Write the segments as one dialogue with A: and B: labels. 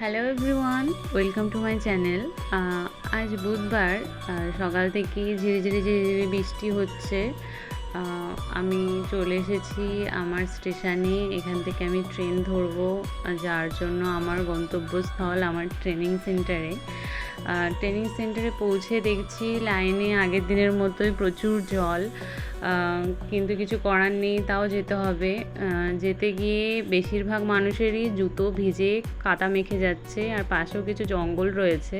A: Hello everyone welcome to my channel আজ বুধবার সকাল থেকে ঝিরি ঝিরি ঝিরি বৃষ্টি হচ্ছে। আমি চলে এসেছি আমার স্টেশনে, এখান থেকে আমি ট্রেন ধরবো, যার জন্য আমার গন্তব্যস্থল আমার ট্রেনিং সেন্টারে। ট্রেনিং সেন্টারে পৌঁছে দেখছি লাইনে আগের দিনের মতোই প্রচুর জল। কিন্তু কিছু করার নেই, তাও যেতে হবে। যেতে গিয়ে বেশিরভাগ মানুষেরই জুতো ভিজে কাদা মেখে যাচ্ছে, আর পাশেও কিছু জঙ্গল রয়েছে।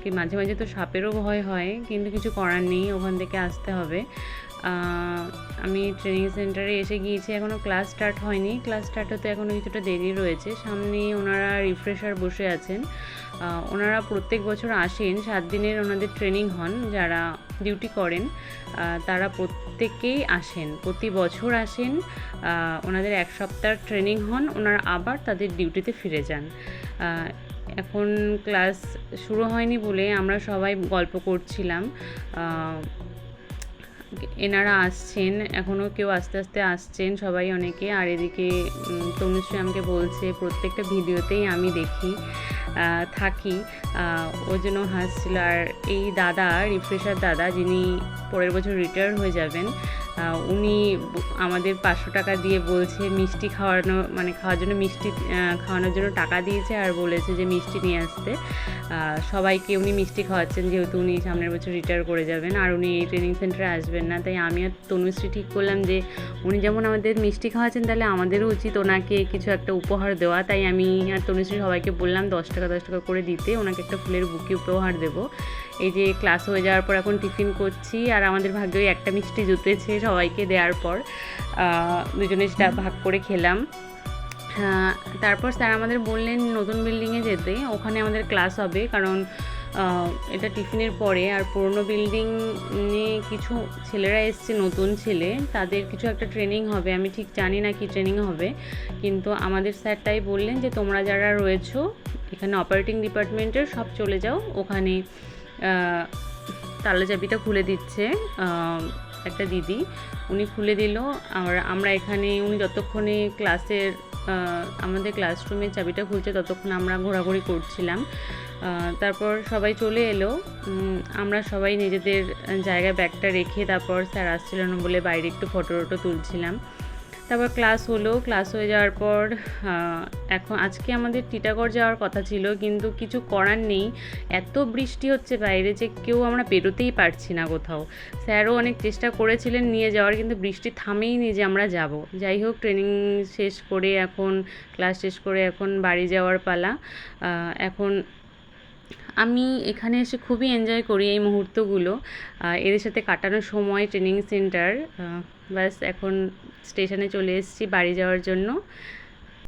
A: কি মাঝে মাঝে তো সাপেরও ভয় হয়, কিন্তু কিছু করার নেই, ওখান থেকে আসতে হবে। আমি ট্রেনিং সেন্টারে এসে গিয়েছি এখনও ক্লাস স্টার্ট হয়নি। ক্লাস স্টার্ট হতে এখনও কিছুটা দেরি রয়েছে। সামনে ওনারা রিফ্রেশার বসে আছেন। ওনারা প্রত্যেক বছর আসেন, সাত দিনের ওনাদের ট্রেনিং হন, যারা ডিউটি করেন। তারা প্রত্যেকেই আসেন, প্রতি বছর আসেন। ওনাদের এক সপ্তাহ ট্রেনিং হন, ওনারা আবার তাদের ডিউটিতে ফিরে যান। এখন ক্লাস শুরু হয়নি বলে আমরা সবাই গল্প করছিলাম। এনারা আসছেন এখনও কেউ আস্তে আস্তে আসছেন সবাই অনেকে। আর এদিকে তনুশ্রী আমাকে বলছে, প্রত্যেকটা ভিডিওতেই আমি দেখি থাকি। ওই জন্য হাসছিল। আর এই দাদা, রিফ্রেশার দাদা, যিনি পরের বছর রিটায়ার হয়ে যাবেন উনি আমাদের পাঁচশো টাকা দিয়ে বলছে মিষ্টি খাওয়ানো মানে খাওয়ার জন্য মিষ্টি খাওয়ানোর জন্য টাকা দিয়েছে আর বলেছে যে মিষ্টি নিয়ে আসতে। সবাইকে উনি মিষ্টি খাওয়াচ্ছেন যেহেতু উনি সামনের বছর রিটায়ার করে যাবেন আর উনি এই ট্রেনিং সেন্টারে আসবেন না। তাই আমি আর তনুশ্রী ঠিক করলাম যে উনি যেমন আমাদের মিষ্টি খাওয়াচ্ছেন তাহলে আমাদেরও উচিত ওনাকে কিছু একটা উপহার দেওয়া। তাই আমি আর তনুশ্রী সবাইকে বললাম, দশ টাকা দশ টাকা করে দিতে। ওনাকে একটা ফুলের বুকে উপহার দেবো। এই যে ক্লাস হয়ে যাওয়ার পর এখন টিফিন করছি আর আমাদের ভাগ্যে একটা মিষ্টি জুতেছে সবাইকে দেওয়ার পর দুজনে সেটা ভাগ করে খেলাম। তারপর স্যার আমাদের বললেন নতুন বিল্ডিংয়ে যেতে। ওখানে আমাদের ক্লাস হবে, কারণ এটা টিফিনের পরে। আর পুরনো বিল্ডিংয়ে কিছু ছেলেরা এসছে, নতুন ছেলে। তাদের কিছু একটা ট্রেনিং হবে। আমি ঠিক জানি না কি ট্রেনিং হবে। কিন্তু আমাদের স্যারটাই বললেন যে, তোমরা যারা রয়েছো, এখানে অপারেটিং ডিপার্টমেন্টের সব চলে যাও। ওখানে তালা চাবিটা খুলে দিচ্ছে। একটা দিদি, উনি খুলে দিল। আর আমরা এখানে, উনি যতক্ষণে ক্লাসের আমাদের ক্লাসরুমের চাবিটা খুলছে ততক্ষণ আমরা ঘোরাঘুরি করছিলাম। তারপর সবাই চলে এলো। আমরা সবাই নিজেদের জায়গায় ব্যাগটা রেখে তারপর স্যার আসছিল না বলে বাইরে একটু ফটো টটো তুলছিলাম। তারপর ক্লাস হলো, ক্লাস হয়ে যাওয়ার পর এখন আজকে আমাদের টিটাগড় যাওয়ার কথা ছিল, কিন্তু কিছু করার নেই। এত বৃষ্টি হচ্ছে বাইরে যে কেউ আমরা বেরোতেই পারছি না কোথাও। স্যারও অনেক চেষ্টা করেছিলেন নিয়ে যাওয়ার, কিন্তু বৃষ্টি থামেই নি যে আমরা যাব। যাই হোক ট্রেনিং শেষ করে এখন ক্লাস শেষ করে এখন বাড়ি যাওয়ার পালা। এখন আমি এখানে এসে খুবই এনজয় করি এই মুহূর্তগুলো। এদের সাথে কাটানোর সময় ট্রেনিং সেন্টার ব্যাস এখন স্টেশনে চলে এসেছি বাড়ি যাওয়ার জন্য।